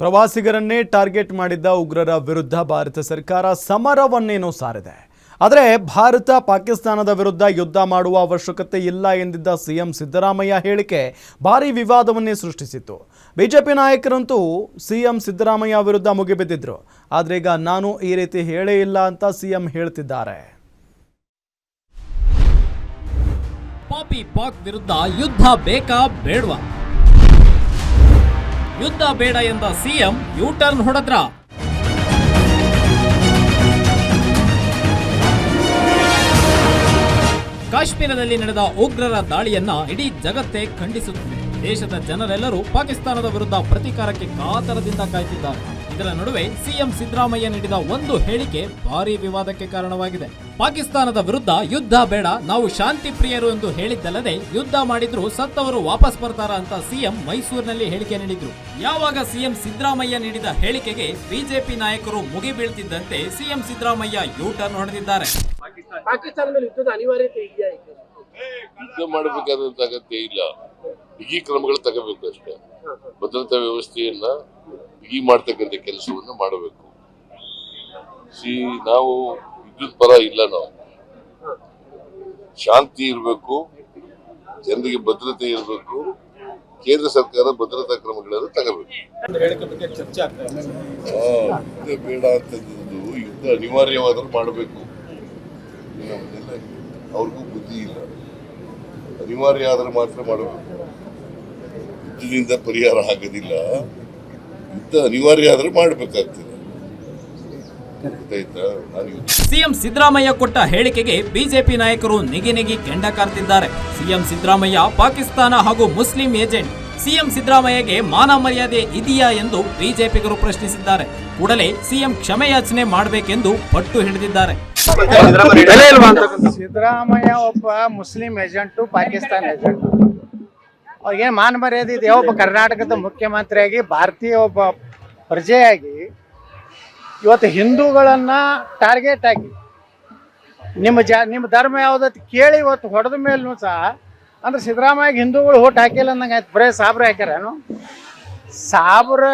ಪ್ರವಾಸಿಗರನ್ನೇ target ಮಾಡಿದ್ದ ಉಗ್ರರ ವಿರುದ್ಧ ಭಾರತ ಸರ್ಕಾರ ಸಮರವನ್ನೇನೋ ಸಾರಿದೆ. ಆದರೆ ಭಾರತ ಪಾಕಿಸ್ತಾನದ ವಿರುದ್ಧ ಯುದ್ಧ ಮಾಡುವ ಅವಶ್ಯಕತೆ ಇಲ್ಲ ಎಂದಿದ್ದ ಸಿಎಂ ಸಿದ್ದರಾಮಯ್ಯ ಹೇಳಿಕೆ ಭಾರೀ ವಿವಾದವನ್ನೇ ಸೃಷ್ಟಿಸಿತ್ತು. ಬಿಜೆಪಿ ನಾಯಕರಂತೂ ಸಿಎಂ ಸಿದ್ದರಾಮಯ್ಯ ವಿರುದ್ಧ ಮುಗಿಬಿದ್ದಿದ್ರು. ಆದರೆ ಈಗ ನಾನು ಈ ರೀತಿ ಹೇಳೇ ಇಲ್ಲ ಅಂತ ಸಿಎಂ ಹೇಳ್ತಿದ್ದಾರೆ. ಪಾಪಿ ಪಾಕ್ ವಿರುದ್ಧ ಯುದ್ಧ ಬೇಕಾ ಬೇಡ್ವಾ? ಯುದ್ಧ ಬೇಡ ಎಂದ ಸಿಎಂ ಯು ಟರ್ನ್ ಹೊಡೆದ್ರ? ಕಾಶ್ಮೀರದಲ್ಲಿ ನಡೆದ ಉಗ್ರರ ದಾಳಿಯನ್ನ ಇಡೀ ಜಗತ್ತೇ ಖಂಡಿಸುತ್ತಿದೆ. ದೇಶದ ಜನರೆಲ್ಲರೂ ಪಾಕಿಸ್ತಾನದ ವಿರುದ್ಧ ಪ್ರತೀಕಾರಕ್ಕೆ ಕಾತರದಿಂದ ಕಾಯ್ತಿದ್ದಾರೆ. ಇದರ ನಡುವೆ ಸಿಎಂ ಸಿದ್ದರಾಮಯ್ಯ ನೀಡಿದ ಒಂದು ಹೇಳಿಕೆ ಭಾರೀ ವಿವಾದಕ್ಕೆ ಕಾರಣವಾಗಿದೆ. ಪಾಕಿಸ್ತಾನದ ವಿರುದ್ಧ ಯುದ್ಧ ಬೇಡ ನಾವು ಶಾಂತಿ ಪ್ರಿಯರು ಎಂದು ಹೇಳಿದ್ದಲ್ಲದೆ ಯುದ್ಧ ಮಾಡಿದ್ರು ಸತ್ತವರು ವಾಪಸ್ ಬರ್ತಾರ ಅಂತ ಸಿಎಂ ಮೈಸೂರಿನಲ್ಲಿ ಹೇಳಿಕೆ ನೀಡಿದ್ರು. ಯಾವಾಗ ಸಿಎಂ ಸಿದ್ದರಾಮಯ್ಯ ನೀಡಿದ ಹೇಳಿಕೆಗೆ ಬಿಜೆಪಿ ನಾಯಕರು ಮುಗಿಬೀಳ್ತಿದ್ದಂತೆ ಸಿಎಂ ಸಿದ್ದರಾಮಯ್ಯ ಯೂ ಟರ್ನ್ ಹೊಡೆದಿದ್ದಾರೆ ಯುದ್ಧ ಮಾಡಬೇಕಾದಂತ ಅಗತ್ಯ ಇಲ್ಲ. ಬಿಗಿ ಕ್ರಮಗಳು ತಗೋಬೇಕು ಅಷ್ಟೇ ಭದ್ರತಾ ವ್ಯವಸ್ಥೆಯನ್ನ ಬಿಗಿ ಮಾಡ್ತಕ್ಕಂಥ ಕೆಲಸವನ್ನು ಮಾಡಬೇಕು. ಸಿ, ನಾವು ವಿದ್ಯುತ್ ಪರ ಇಲ್ಲ ನಾವು. ಶಾಂತಿ ಇರಬೇಕು, ಜನರಿಗೆ ಭದ್ರತೆ ಇರಬೇಕು, ಕೇಂದ್ರ ಸರ್ಕಾರ ಭದ್ರತಾ ಕ್ರಮಗಳನ್ನು ತಗೋಬೇಕು. ಬೇಡ ಅಂತದ್ದು ಯುದ್ಧ ಅನಿವಾರ್ಯವಾದರೂ ಮಾಡಬೇಕು. ಅವ್ರಿಗೂ ಬುದ್ಧಿ ಇಲ್ಲ. ಅನಿವಾರ್ಯ ಆದ್ರೆ ಮಾತ್ರ ಮಾಡಬೇಕು. ಯುದ್ಧದಿಂದ ಪರಿಹಾರ ಆಗೋದಿಲ್ಲ. ಯುದ್ಧ ಅನಿವಾರ್ಯ ಆದರೂ ಮಾಡಬೇಕಾಗ್ತದೆ. ಸಿಎಂ ಸಿದ್ದರಾಮಯ್ಯ ಕೊಟ್ಟ ಹೇಳಿಕೆಗೆ ಬಿಜೆಪಿ ನಾಯಕರು ನಿಗಿ ನಿಗಿ ಕೆಂಡ ಕಾರ್ತಿದ್ದಾರೆ. ಸಿಎಂ ಸಿದ್ದರಾಮಯ್ಯ ಪಾಕಿಸ್ತಾನ ಹಾಗೂ ಮುಸ್ಲಿಂ ಏಜೆಂಟ್. ಸಿಎಂ ಸಿದ್ದರಾಮಯ್ಯಗೆ ಮಾನ ಮರ್ಯಾದೆ ಇದೆಯಾ ಎಂದು ಬಿಜೆಪಿಗರು ಪ್ರಶ್ನಿಸಿದ್ದಾರೆ. ಕೂಡಲೇ ಸಿಎಂ ಕ್ಷಮೆಯಾಚನೆ ಮಾಡಬೇಕೆಂದು ಪಟ್ಟು ಹಿಡಿದಿದ್ದಾರೆ. ಸಿದ್ದರಾಮಯ್ಯ ಒಬ್ಬ ಮುಸ್ಲಿಂ ಏಜೆಂಟು ಪಾಕಿಸ್ತಾನ ಏಜೆಂಟ್. ಅವ್ರಿಗೇನು ಮಾನ ಮರ್ಯಾದೆ ಇದೆ ಒಬ್ಬ ಕರ್ನಾಟಕದ ಮುಖ್ಯಮಂತ್ರಿಯಾಗಿ, ಭಾರತೀಯ ಒಬ್ಬ ಪ್ರಜೆಯಾಗಿ ಇವತ್ತು ಹಿಂದೂಗಳನ್ನ ಟಾರ್ಗೆಟ್ ಆಗಿ, ನಿಮ್ಮ ಜಾ, ನಿಮ್ಮ ಧರ್ಮ ಯಾವ್ದು ಕೇಳಿ ಇವತ್ತು ಹೊಡೆದ ಮೇಲೂ ಸಹ ಅಂದ್ರೆ ಸಿದ್ದರಾಮಯ್ಯ ಹಿಂದೂಗಳು ಓಟ್ ಹಾಕಿಲ್ಲ ಅನ್ನಂಗೆ ಆಯ್ತು. ಬರೇ ಸಾಬ್ರೆ ಹಾಕ್ಯಾರೇನು? ಸಾಬ್ರ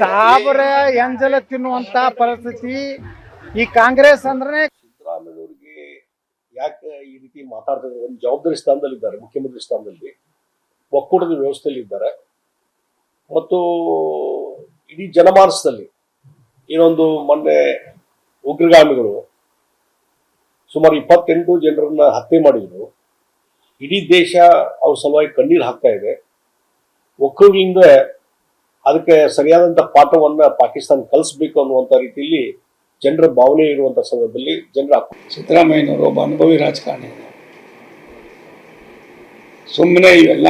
ಸಾಬ್ರ ಎಂಜಲ ತಿನ್ನುವಂತ ಪರಿಸ್ಥಿತಿ ಈ ಕಾಂಗ್ರೆಸ್ ಅಂದ್ರೆ ಸಿದ್ದರಾಮಯ್ಯವ್ರಿಗೆ ಯಾಕೆ ಈ ರೀತಿ ಮಾತಾಡ್ತಾರೆ ಒಂದು ಜವಾಬ್ದಾರಿ ಸ್ಥಾನದಲ್ಲಿ ಇದ್ದಾರೆ ಮುಖ್ಯಮಂತ್ರಿ ಸ್ಥಾನದಲ್ಲಿ. ಒಕ್ಕೂಟದ ವ್ಯವಸ್ಥೆಯಲ್ಲಿ ಇದ್ದಾರೆ ಮತ್ತು ಇಡೀ ಜನಮಾನಸದಲ್ಲಿ ಇನ್ನೊಂದು ಮೊನ್ನೆ ಉಗ್ರಗಾಮಿಗಳು ಸುಮಾರು ಇಪ್ಪತ್ತೆಂಟು ಜನರನ್ನ ಹತ್ಯೆ ಮಾಡಿದ್ರು. ಇಡೀ ದೇಶ ಅವ್ರ ಸಲುವಾಗಿ ಕಣ್ಣೀರು ಹಾಕ್ತಾ ಇದೆ. ಒಕ್ಕೂಟದಿಂದ ಅದಕ್ಕೆ ಸರಿಯಾದಂಥ ಪಾಠವನ್ನ ಪಾಕಿಸ್ತಾನ ಕಲಿಸ್ಬೇಕು ಅನ್ನುವಂತ ರೀತಿಯಲ್ಲಿ ಜನರ ಭಾವನೆ ಇರುವಂಥ ಸಂದರ್ಭದಲ್ಲಿ ಜನರ ಸಿದ್ದರಾಮಯ್ಯನವರು ಒಬ್ಬ ಅನುಭವಿ ರಾಜಕಾರಣಿ ಸುಮ್ಮನೆ ಇವೆಲ್ಲ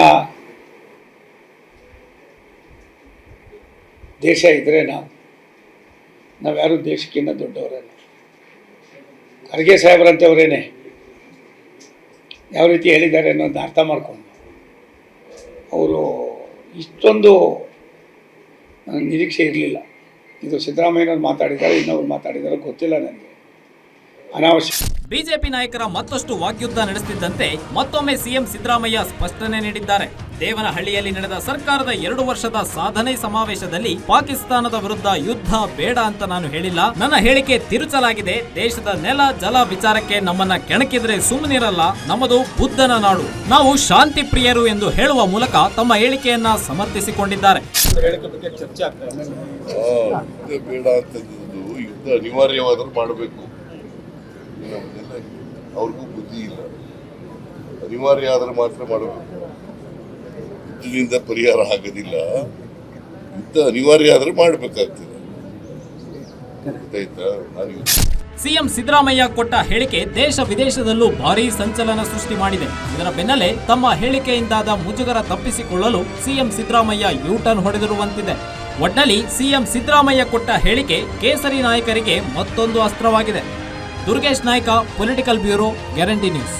ದೇಶ ಇದ್ರೆ ನಾವು ನಾವು ನಾವ್ಯಾರು ದೇಶಕ್ಕಿಂತ ದೊಡ್ಡವರಲ್ಲ. ಖರ್ಗೆ ಸಾಹೇಬ್ರಂತವರೇನೆ ಯಾವ ರೀತಿ ಹೇಳಿದ್ದಾರೆ ಅನ್ನೋದನ್ನ ಅರ್ಥ ಮಾಡಿಕೊಂಡು. ಅವರು ಇಷ್ಟೊಂದು ನಿರೀಕ್ಷೆ ಇರಲಿಲ್ಲ. ಇದು ಸಿದ್ದರಾಮಯ್ಯನವ್ರು ಮಾತಾಡಿದ್ದಾರೆ ಇನ್ನೊಬ್ರು ಮಾತಾಡಿದ್ದಾರೆ ಗೊತ್ತಿಲ್ಲ ನನಗೆ ಅನಾವಶ್ಯಕ. ಬಿಜೆಪಿ ನಾಯಕರ ಮತ್ತಷ್ಟು ವಾಗ್ಯುದ್ಧ ನಡೆಸುತ್ತಿದ್ದಂತೆ ಮತ್ತೊಮ್ಮೆ ಸಿಎಂ ಸಿದ್ದರಾಮಯ್ಯ ಸ್ಪಷ್ಟನೆ ನೀಡಿದ್ದಾರೆ. ದೇವನಹಳ್ಳಿಯಲ್ಲಿ ನಡೆದ ಸರ್ಕಾರದ ಎರಡು ವರ್ಷದ ಸಾಧನೆ ಸಮಾವೇಶದಲ್ಲಿ ಪಾಕಿಸ್ತಾನದ ವಿರುದ್ಧ ಯುದ್ಧ ಬೇಡ ಅಂತ ನಾನು ಹೇಳಿಲ್ಲ. ನನ್ನ ಹೇಳಿಕೆ ತಿರುಚಲಾಗಿದೆ. ದೇಶದ ನೆಲ ಜಲ ವಿಚಾರಕ್ಕೆ ನಮ್ಮನ್ನ ಕೆಣಕಿದ್ರೆ ಸುಮ್ಮನಿರಲ್ಲ. ನಮ್ಮದು ಬುದ್ಧನ ನಾಡು. ನಾವು ಶಾಂತಿ ಪ್ರಿಯರು ಎಂದು ಹೇಳುವ ಮೂಲಕ ತಮ್ಮ ಹೇಳಿಕೆಯನ್ನ ಸಮರ್ಥಿಸಿಕೊಂಡಿದ್ದಾರೆ. ಅನಿವಾರ್ಯವಾದರೂ ಮಾಡಬೇಕು. ಅವ್ರಿಗೂ ಬುದ್ಧಿ ಇಲ್ಲ. ಅನಿವಾರ್ಯ ಆದ್ರೆ ಮಾತ್ರ ಮಾಡಬೇಕು ಯುದ್ಧದಿಂದ ಪರಿಹಾರ ಆಗೋದಿಲ್ಲ. ಯುದ್ಧ ಅನಿವಾರ್ಯ ಆದ್ರೆ ಮಾಡಬೇಕಾಗ್ತದೆ. ಗೊತ್ತಾಯ್ತಾ? ನಾನು ಸಿಎಂ ಸಿದ್ದರಾಮಯ್ಯ ಕೊಟ್ಟ ಹೇಳಿಕೆ ದೇಶ ವಿದೇಶದಲ್ಲೂ ಭಾರೀ ಸಂಚಲನ ಸೃಷ್ಟಿ ಮಾಡಿದೆ. ಇದರ ಬೆನ್ನಲ್ಲೇ ತಮ್ಮ ಹೇಳಿಕೆಯಿಂದಾದ ಮುಜುಗರ ತಪ್ಪಿಸಿಕೊಳ್ಳಲು ಸಿಎಂ ಸಿದ್ದರಾಮಯ್ಯ ಯೂಟರ್ನ್ ಹೊಡೆದಿರುವಂತಿದೆ. ಒಟ್ನಲ್ಲಿ ಸಿಎಂ ಸಿದ್ದರಾಮಯ್ಯ ಕೊಟ್ಟ ಹೇಳಿಕೆ ಕೇಸರಿ ನಾಯಕರಿಗೆ ಮತ್ತೊಂದು ಅಸ್ತ್ರವಾಗಿದೆ. Durgesh Nayak political bureau guarantee news